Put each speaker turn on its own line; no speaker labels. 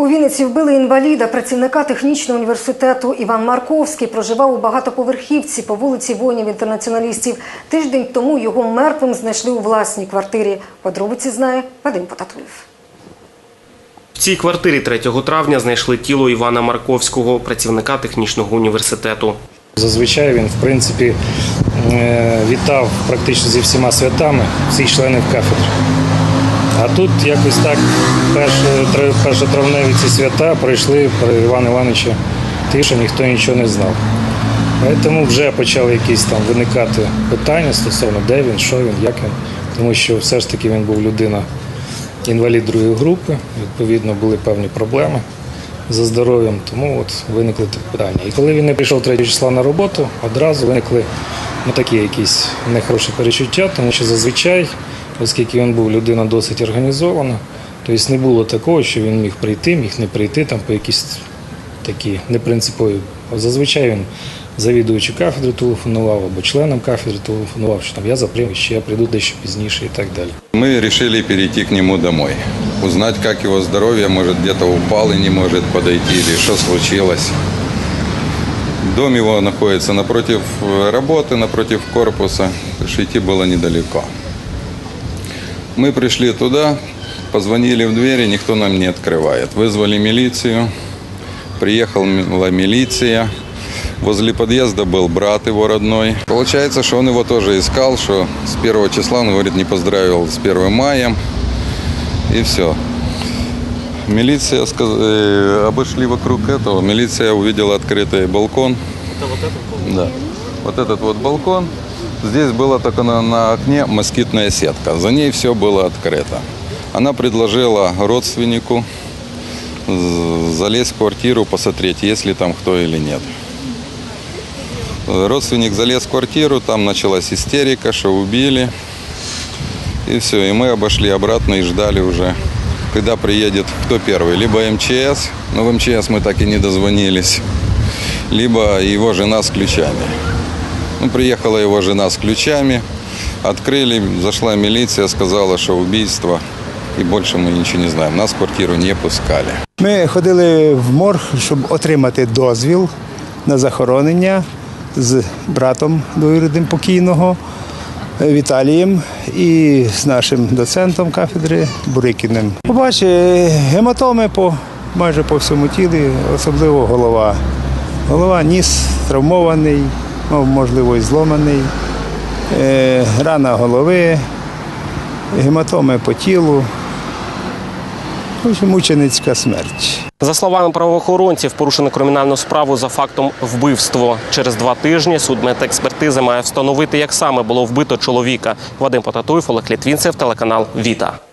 У Вінниці вбили інваліда, працівника технічного університету Іван Марковський проживав у багатоповерхівці по вулиці воїнів-інтернаціоналістів. Тиждень тому його мертвим знайшли у власній квартирі. Подробиці знає Вадим Потатуєв.
В цій квартирі 3 травня знайшли тіло Івана Марковського, працівника технічного університету.
Зазвичай він, в принципі, е, вітав практично зі всіма святами всіх членів кафедри. А тут якось так перші- тр- першотравневі ці свята пройшли про Івана Івановича тиша, ніхто нічого не знав. Тому вже почали якісь там виникати питання стосовно де він, що він, як він. Тому що все ж таки він був людина інвалід другої групи, відповідно, були певні проблеми за здоров'ям, тому от виникли такі питання. І коли він не прийшов 3 числа на роботу, одразу виникли ну, такі якісь нехороші перечуття, тому що зазвичай, оскільки він був людина досить організована, тобто не було такого, що він міг прийти, міг не прийти там по якісь такі непринципові. Зазвичай він завідувачу кафедри телефонував або членам кафедри телефонував, що там я запрямив, ще я прийду дещо пізніше і так далі.
Мы решили перейти к нему домой. Узнать, как его здоровье, может, где-то упал и не может подойти, или что случилось. Дом его находится напротив э, работы, напротив корпуса. Так что идти было недалеко. Мы пришли туда, позвонили в двери, никто нам не открывает. Вызвали милицию, приехала милиция. Возле подъезда был брат его родной. Получается, что он его тоже искал, что с первого числа, он говорит, не поздравил с 1 мая. И все. Милиция сказ- э, обошли вокруг этого. Милиция увидела открытый балкон. Это вот этот балкон? Да. Вот этот вот балкон. Здесь была только на, на окне москитная сетка. За ней все было открыто. Она предложила родственнику залезть в квартиру, посмотреть, есть ли там кто или нет. Родственник залез в квартиру, там началась истерика, что убили. И все, и мы обошли обратно и ждали уже, когда приедет кто первый. Либо МЧС, но в МЧС мы так и не дозвонились, либо его жена с ключами. Ну, приехала его жена с ключами, открыли, зашла милиция, сказала, что убийство, и больше мы ничего не знаем. Нас в квартиру не пускали.
Ми ходили в морг, щоб отримати дозвіл на захоронення з братом двоюрідним покійного е, Віталієм і з нашим доцентом кафедри Бурикіним. Побачив гематоми по майже по всьому тілі, особливо голова. Голова, ніс травмований, ну, можливо, і зломаний, е, рана голови, гематоми по тілу. Мученицька смерть.
За словами правоохоронців, порушено кримінальну справу за фактом вбивства. Через два тижні судмедекспертиза має встановити, як саме було вбито чоловіка. Вадим Потатуєв, Олег Літвінцев, телеканал Віта.